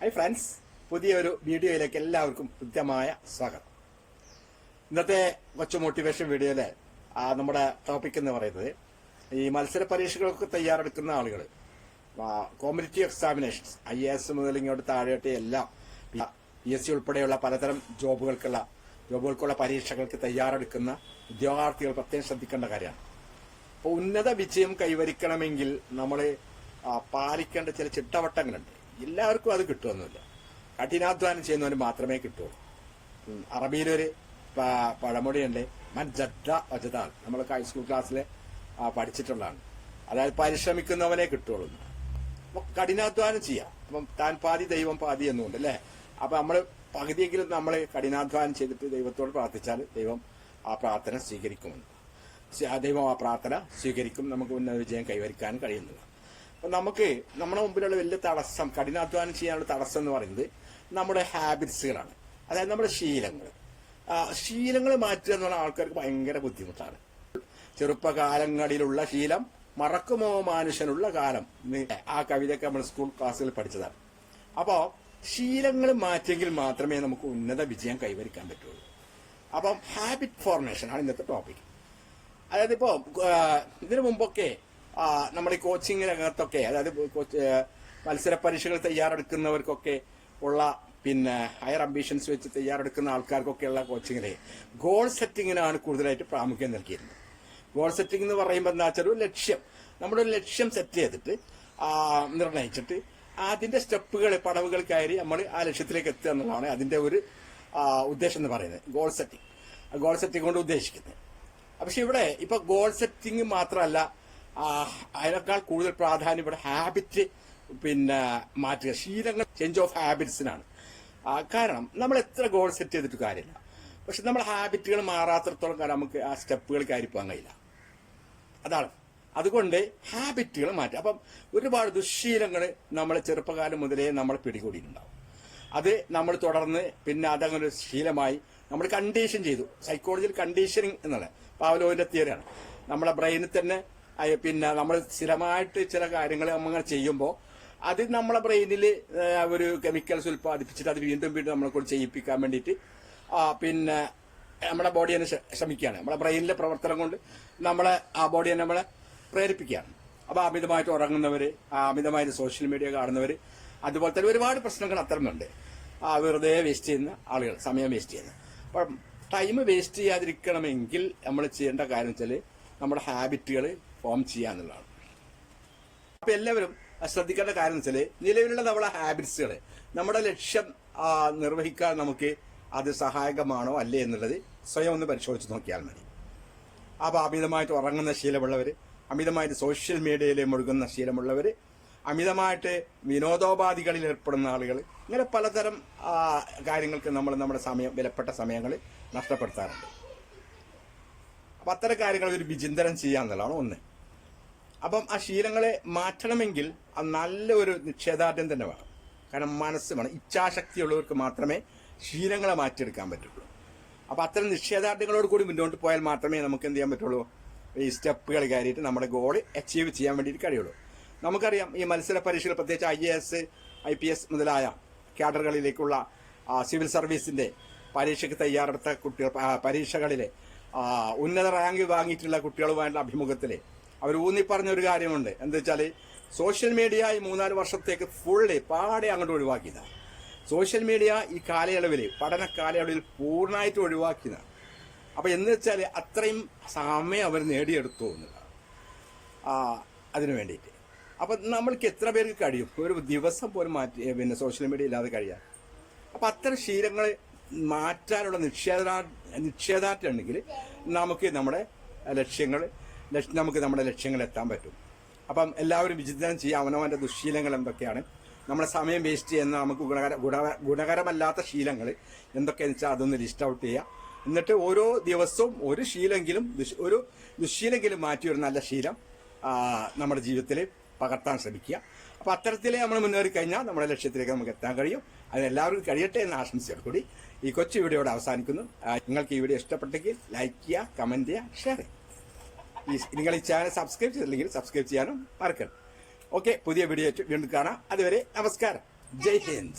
Hi friends പുതിയൊരു വീഡിയോയിലേക്ക് എല്ലാവർക്കും കൃത്യമായ സ്വാഗതം. ഇന്നത്തെ കൊച്ചു മോട്ടിവേഷൻ വീഡിയോയിലെ നമ്മുടെ ടോപ്പിക് എന്ന് പറയുന്നത് ഈ മത്സര പരീക്ഷകൾക്ക് തയ്യാറെടുക്കുന്ന ആളുകൾ competitive examinations I A S മുതൽ ഇങ്ങോട്ട് താഴോട്ട് എല്ലാം പി എസ് സി ഉൾപ്പെടെയുള്ള പലതരം ജോബുകൾക്കുള്ള ജോബുകൾക്കുള്ള പരീക്ഷകൾക്ക് തയ്യാറെടുക്കുന്ന ഉദ്യോഗാർത്ഥികൾ പ്രത്യേകം ശ്രദ്ധിക്കേണ്ട കാര്യമാണ്. അപ്പോൾ ഉന്നത വിജയം കൈവരിക്കണമെങ്കിൽ നമ്മൾ പാലിക്കേണ്ട ചില ചിട്ടവട്ടങ്ങളുണ്ട്. എല്ലാവർക്കും അത് കിട്ടുമെന്നില്ല കഠിനാധ്വാനം ചെയ്യുന്നവന് മാത്രമേ കിട്ടുള്ളൂ അറബിയിലൊരു പഴമൊഴിയുണ്ട്. മൻ ജദ്ദ വജദാൽ നമ്മളൊക്കെ ഹൈസ്കൂൾ ക്ലാസ്സിൽ പഠിച്ചിട്ടുള്ളതാണ്. അതായത് പരിശ്രമിക്കുന്നവനെ കിട്ടുള്ളൂ കഠിനാധ്വാനം ചെയ്യാം. അപ്പം താൻ പാതി ദൈവം പാതി എന്നുണ്ട് അല്ലേ? അപ്പൊ നമ്മൾ പകുതിയെങ്കിലും നമ്മൾ കഠിനാധ്വാനം ചെയ്തിട്ട് ദൈവത്തോട് പ്രാർത്ഥിച്ചാൽ ദൈവം ആ പ്രാർത്ഥന സ്വീകരിക്കുമെന്ന്. ദൈവം ആ പ്രാർത്ഥന സ്വീകരിക്കും. നമുക്ക് ഉന്നത വിജയം കൈവരിക്കാൻ കഴിയുന്നത് നമുക്ക് നമ്മുടെ മുമ്പിലുള്ള വലിയ തടസ്സം കഠിനാധ്വാനം ചെയ്യാനുള്ള തടസ്സം എന്ന് പറയുന്നത് നമ്മുടെ ഹാബിറ്റ്സുകളാണ്. അതായത് നമ്മുടെ ശീലങ്ങൾ. ശീലങ്ങൾ മാറ്റുക എന്ന് പറഞ്ഞാൽ ആൾക്കാർക്ക് ഭയങ്കര ബുദ്ധിമുട്ടാണ്. ചെറുപ്പകാലങ്ങളിലുള്ള ശീലം മറക്കുമോ മനുഷ്യനുള്ള കാലം. ആ കവിതയൊക്കെ നമ്മൾ സ്കൂൾ ക്ലാസ്സിൽ പഠിച്ചതാണ്. അപ്പോൾ ശീലങ്ങൾ മാറ്റിയെങ്കിൽ മാത്രമേ നമുക്ക് ഉന്നത വിജയം കൈവരിക്കാൻ പറ്റുള്ളൂ. അപ്പം ഹാബിറ്റ് ഫോർമേഷൻ ആണ് ഇന്നത്തെ ടോപ്പിക് അതായത് ഇപ്പോ ഇതിനു മുമ്പൊക്കെ നമ്മുടെ ഈ കോച്ചിങ് രംഗത്തൊക്കെ അതായത് മത്സര പരീക്ഷകൾ തയ്യാറെടുക്കുന്നവർക്കൊക്കെ ഉള്ള പിന്നെ ഹയർ അംബീഷൻസ് വെച്ച് തയ്യാറെടുക്കുന്ന ആൾക്കാർക്കൊക്കെ ഉള്ള കോച്ചിങ്ങിനെ ഗോൾ സെറ്റിങ്ങിനാണ് കൂടുതലായിട്ട് പ്രാമുഖ്യം നൽകിയിരുന്നത്. ഗോൾ സെറ്റിംഗ് എന്ന് പറയുമ്പോൾ എന്താ വെച്ചാൽ ഒരു ലക്ഷ്യം. നമ്മുടെ ഒരു ലക്ഷ്യം സെറ്റ് ചെയ്തിട്ട് നിർണയിച്ചിട്ട് അതിന്റെ സ്റ്റെപ്പുകൾ പടവുകൾ കയറി നമ്മൾ ആ ലക്ഷ്യത്തിലേക്ക് എത്തുക എന്നുള്ളതാണ് അതിന്റെ ഒരു ഉദ്ദേശം എന്ന് പറയുന്നത്. ഗോൾ സെറ്റിംഗ് ഗോൾ സെറ്റിംഗ് കൊണ്ട് ഉദ്ദേശിക്കുന്നത്. പക്ഷെ ഇവിടെ ഇപ്പൊ ഗോൾ സെറ്റിംഗ് മാത്രമല്ല അതിനേക്കാൾ കൂടുതൽ പ്രാധാന്യം ഇവിടെ ഹാബിറ്റ് പിന്നെ മാറ്റുക. ശീലങ്ങൾ ചേഞ്ച് ഓഫ് ഹാബിറ്റ്സിനാണ് കാരണം നമ്മൾ എത്ര ഗോൾ സെറ്റ് ചെയ്തിട്ട് കാര്യമില്ല. പക്ഷെ നമ്മൾ ഹാബിറ്റുകൾ മാറാത്തടത്തോളം കാലം നമുക്ക് ആ സ്റ്റെപ്പുകൾ കയറിപ്പോകാൻ കഴിയില്ല. അതാണ്. അതുകൊണ്ട് ഹാബിറ്റുകൾ മാറ്റുക. അപ്പം ഒരുപാട് ദുശ്ശീലങ്ങൾ നമ്മൾ ചെറുപ്പകാലം മുതലേ നമ്മൾ പിടികൂടിയിട്ടുണ്ടാവും. അത് നമ്മൾ തുടർന്ന് പിന്നെ അതങ്ങനെ ഒരു ശീലമായി നമ്മൾ കണ്ടീഷൻ ചെയ്തു. സൈക്കോളജിയിൽ കണ്ടീഷനിങ് എന്നുള്ള പാവലോവിന്റെ തിയറിയാണ് നമ്മുടെ ബ്രെയിനിൽ തന്നെ പിന്നെ നമ്മൾ സ്ഥിരമായിട്ട് ചില കാര്യങ്ങൾ നമ്മൾ ചെയ്യുമ്പോൾ അത് നമ്മളെ ബ്രെയിനിൽ ഒരു കെമിക്കൽസ് ഉൽപ്പാദിപ്പിച്ചിട്ട് അത് വീണ്ടും വീണ്ടും നമ്മളെ കൊണ്ട് ചെയ്യിപ്പിക്കാൻ വേണ്ടിയിട്ട് പിന്നെ നമ്മുടെ ബോഡി തന്നെ ശ്രമിക്കുകയാണ്. നമ്മുടെ ബ്രെയിനിലെ പ്രവർത്തനം കൊണ്ട് നമ്മളെ ആ ബോഡിയെ നമ്മളെ പ്രേരിപ്പിക്കുകയാണ്. അപ്പൊ അമിതമായിട്ട് ഉറങ്ങുന്നവർ അമിതമായിട്ട് സോഷ്യൽ മീഡിയ കാണുന്നവർ അതുപോലെ തന്നെ ഒരുപാട് പ്രശ്നങ്ങൾ അത്തരമുണ്ട്. വെറുതെ വേസ്റ്റ് ചെയ്യുന്ന ആളുകൾ സമയം വേസ്റ്റ് ചെയ്യുന്ന. അപ്പം ടൈം വേസ്റ്റ് ചെയ്യാതിരിക്കണമെങ്കിൽ നമ്മൾ ചെയ്യേണ്ട കാര്യം വെച്ചാൽ നമ്മുടെ ഹാബിറ്റുകൾ ഫോം ചെയ്യുക എന്നുള്ളതാണ്. അപ്പൊ എല്ലാവരും ശ്രദ്ധിക്കേണ്ട കാര്യം വെച്ചാൽ നിലവിലുള്ള നമ്മുടെ ഹാബിറ്റ്സുകൾ നമ്മുടെ ലക്ഷ്യം നിർവഹിക്കാൻ നമുക്ക് അത് സഹായകമാണോ അല്ലേ എന്നുള്ളത് സ്വയം ഒന്ന് പരിശോധിച്ച് നോക്കിയാൽ മതി. അപ്പൊ അമിതമായിട്ട് ഉറങ്ങുന്ന ശീലമുള്ളവർ അമിതമായിട്ട് സോഷ്യൽ മീഡിയയിൽ മുഴുകുന്ന ശീലമുള്ളവർ അമിതമായിട്ട് വിനോദോപാധികളിൽ ഏർപ്പെടുന്ന ആളുകൾ ഇങ്ങനെ പലതരം കാര്യങ്ങൾക്ക് നമ്മൾ നമ്മുടെ സമയം വിലപ്പെട്ട സമയങ്ങൾ നഷ്ടപ്പെടുത്താറുണ്ട്. അപ്പൊ അത്തരം കാര്യങ്ങൾ ഒരു വിചിന്തനം ചെയ്യാന്നുള്ളതാണ് ഒന്ന്. അപ്പം ആ ശീലങ്ങളെ മാറ്റണമെങ്കിൽ അത് നല്ല ഒരു തന്നെ വേണം. കാരണം മനസ്സ് വേണം. ഇച്ഛാശക്തിയുള്ളവർക്ക് മാത്രമേ ശീലങ്ങളെ മാറ്റിയെടുക്കാൻ പറ്റുള്ളൂ. അപ്പം അത്തരം നിഷേധാർത്ഥ്യങ്ങളോട് കൂടി മുന്നോട്ട് പോയാൽ മാത്രമേ നമുക്ക് എന്ത് ചെയ്യാൻ പറ്റുള്ളൂ? ഈ സ്റ്റെപ്പുകൾ കയറിയിട്ട് നമ്മുടെ ഗോൾ അച്ചീവ് ചെയ്യാൻ വേണ്ടിയിട്ട് കഴിയുള്ളൂ. നമുക്കറിയാം ഈ മത്സര പരീക്ഷകൾ പ്രത്യേകിച്ച് I A S I P S മുതലായ കാഡറുകളിലേക്കുള്ള സിവിൽ സർവീസിന്റെ പരീക്ഷയ്ക്ക് തയ്യാറെടുത്ത കുട്ടികൾ പരീക്ഷകളിലെ ഉന്നത റാങ്ക് വാങ്ങിയിട്ടുള്ള കുട്ടികളുമായിട്ടുള്ള അഭിമുഖത്തിൽ അവർ ഊന്നി പറഞ്ഞ ഒരു കാര്യമുണ്ട്. എന്താ വെച്ചാൽ സോഷ്യൽ മീഡിയ ഈ മൂന്നാൽ വർഷത്തേക്ക് ഫുള്ളി പാടെ അങ്ങോട്ട് ഒഴിവാക്കിയതാണ് സോഷ്യൽ മീഡിയ ഈ കാലയളവിൽ പഠന കാലയളവിൽ പൂർണമായിട്ട് ഒഴിവാക്കിയതാണ് അപ്പോൾ എന്ന് വെച്ചാൽ അത്രയും സമയം അവർ നേടിയെടുത്തു എന്നുള്ളതാണ് അതിനു വേണ്ടിയിട്ട്. അപ്പം നമ്മൾക്ക് എത്ര പേർക്ക് കഴിയും? ഒരു ദിവസം പോലും മാറ്റി പിന്നെ സോഷ്യൽ മീഡിയ ഇല്ലാതെ കഴിയാൻ. അപ്പം അത്തരം ശീലങ്ങൾ മാറ്റാനുള്ള നിക്ഷേധാർത്ഥം ഉണ്ടെങ്കിൽ നമുക്ക് നമ്മുടെ ലക്ഷ്യങ്ങൾ ലക്ഷ- നമുക്ക് നമ്മുടെ ലക്ഷ്യങ്ങൾ എത്താൻ പറ്റും. അപ്പം എല്ലാവരും വിചിന്തനം ചെയ്യുക അവനവന്റെ ദുശ്ശീലങ്ങൾ എന്തൊക്കെയാണ്? നമ്മുടെ സമയം വേസ്റ്റ് ചെയ്യുന്ന നമുക്ക് ഗുണകര ഗുണ- ഗുണകരമല്ലാത്ത ശീലങ്ങൾ എന്തൊക്കെയാണെന്ന് വെച്ചാൽ അതൊന്ന് ലിസ്റ്റ് ഔട്ട് ചെയ്യുക. എന്നിട്ട് ഓരോ ദിവസവും ഒരു ശീലെങ്കിലും ഒരു ദുശ്ശീലെങ്കിലും മാറ്റി ഒരു നല്ല ശീലം നമ്മുടെ ജീവിതത്തിൽ പകർത്താൻ ശ്രമിക്കുക. അപ്പോൾ അത്തരത്തിൽ നമ്മൾ മുന്നേറി കഴിഞ്ഞാൽ നമ്മുടെ ലക്ഷ്യത്തിലേക്ക് നമുക്ക് എത്താൻ കഴിയും. അത് എല്ലാവർക്കും കഴിയട്ടെ എന്ന് ആശംസയോട് കൂടി ഈ കൊച്ചു വീഡിയോയുടെ അവസാനിക്കുന്നു. നിങ്ങൾക്ക് ഈ വീഡിയോ ഇഷ്ടപ്പെട്ടെങ്കിൽ ലൈക്ക് ചെയ്യുക കമന്റ് ചെയ്യുക ഷെയർ ചെയ്യുക. ഈ നിങ്ങൾ ഈ ചാനൽ സബ്സ്ക്രൈബ് ചെയ്തില്ലെങ്കിൽ സബ്സ്ക്രൈബ് ചെയ്യാനും മറക്കണം ഓക്കെ പുതിയ വീഡിയോ വീണ്ടും കാണാം. അതുവരെ നമസ്കാരം. ജയ് ഹിന്ദ്.